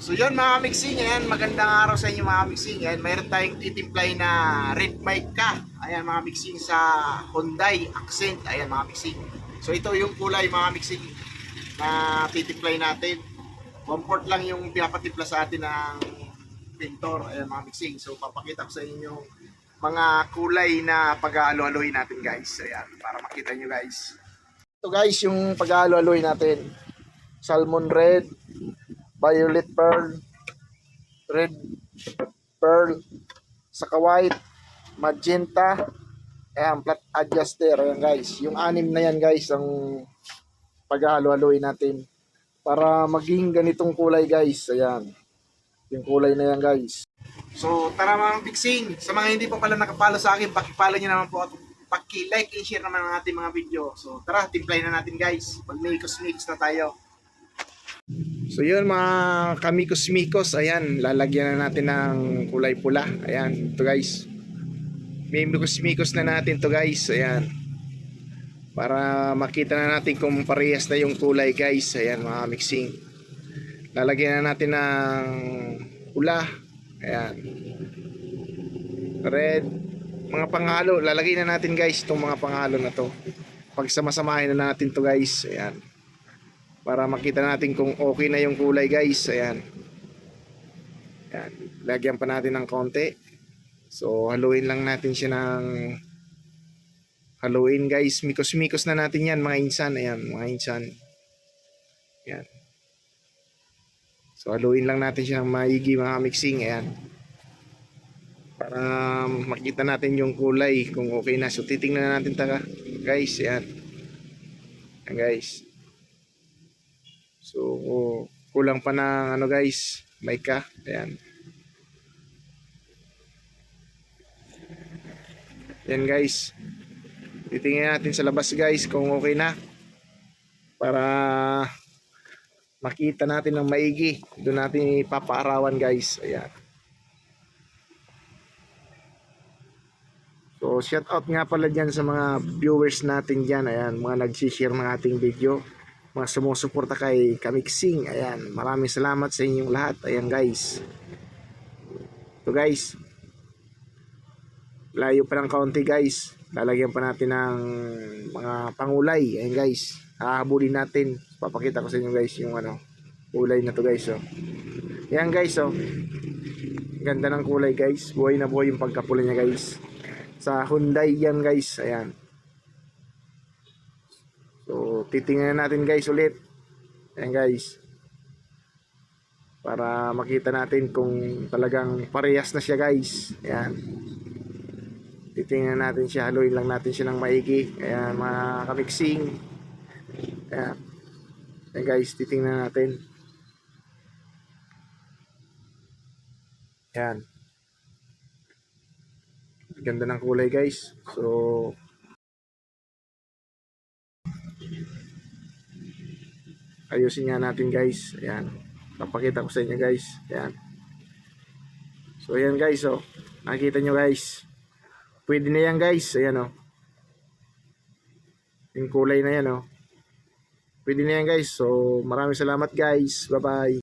So yun mga mixing, ayan, magandang araw sa inyo mga mixing. Ayan, mayroon tayong titimplay na red mic ka. Ayan mga mixing sa Hyundai Accent. Ayan mga mixing. So ito yung kulay mga mixing na titimplay natin. Comfort lang yung pinapatimpla sa atin ng pintor. Ayan mga mixing. So papakita ko sa inyo mga kulay na pag-aalo-aloy natin guys. Ayan, para makita nyo guys. Ito guys, yung pag-aalo-aloy natin. Salmon red, violet pearl, red pearl, saka white, magenta, ayan, flat adjuster, ayan guys. Yung anim na yan guys, ang paghalo-haloy natin. Para maging ganitong kulay guys, ayan. Yung kulay na yan guys. So, tara mga fixing. Sa mga hindi pa pala nakapalo sa akin, pakipalo nyo naman po at paki-like and share naman ang ating mga video. So, tara, timplay na natin guys. Mag-mikos-mikos na tayo. So yun mga kamikos-mikos, ayan, lalagyan na natin ng kulay pula. Ayan, ito guys. May mikos-mikos na natin to guys, ayan. Para makita na natin kung parehas na yung kulay guys, ayan mga mixing. Lalagyan na natin ng pula, ayan. Red, mga panghalo, lalagay na natin guys itong mga panghalo na to. Pagsamasamahin na natin to guys, ayan para makita natin kung okay na yung kulay guys. Ayan. Ayan. Lagyan pa natin ng konti. So haluin lang natin siya ng haluin guys. Mikos mikos na natin yan mga insan. Ayan mga insan. Ayan. So haluin lang natin siya ng maigi mga mixing. Ayan. Para makita natin yung kulay kung okay na. So titingnan natin taga guys ayan. Ayan guys So, kulang pa ng ano guys, mic ka. Ayan. Yan guys. Titingnan natin sa labas guys kung okay na. Para makita natin ng maigi. Doon natin ipapaarawan guys. Ayan. So, shout out nga pala dyan sa mga viewers natin dyan. Ayan, mga nag-share ng ating video mga sumusuporta kay Kamixing. Ayan, maraming salamat sa inyong lahat. Ayan guys. So guys, layo pa ng kaunti guys. Lalagyan pa natin ng mga pangulay. Ayan guys, hahabulin natin. Papakita ko sa inyo guys yung ano, kulay na to guys. Oh. Ayan guys, oh. Ganda ng kulay guys. Buhay na buhay yung pagkapula niya guys. Sa Hyundai yan guys. Ayan. Titingnan natin guys ulit. Ayan guys. Para makita natin kung talagang parehas na siya guys. Ayan. Titingnan natin siya. Haluin lang natin siya ng maigi. Ayan mga kamixing. Ayan. Ayan guys, titingnan natin. Ayan. Ganda ng kulay guys. So, ayusin nga natin guys. Ayan. Papakita ko sa inyo guys. Ayan. So ayan guys oh. Nakikita nyo guys. Pwede na yan guys. Ayan oh. Yung kulay na yan oh. Pwede na yan guys. So maraming salamat guys. Bye bye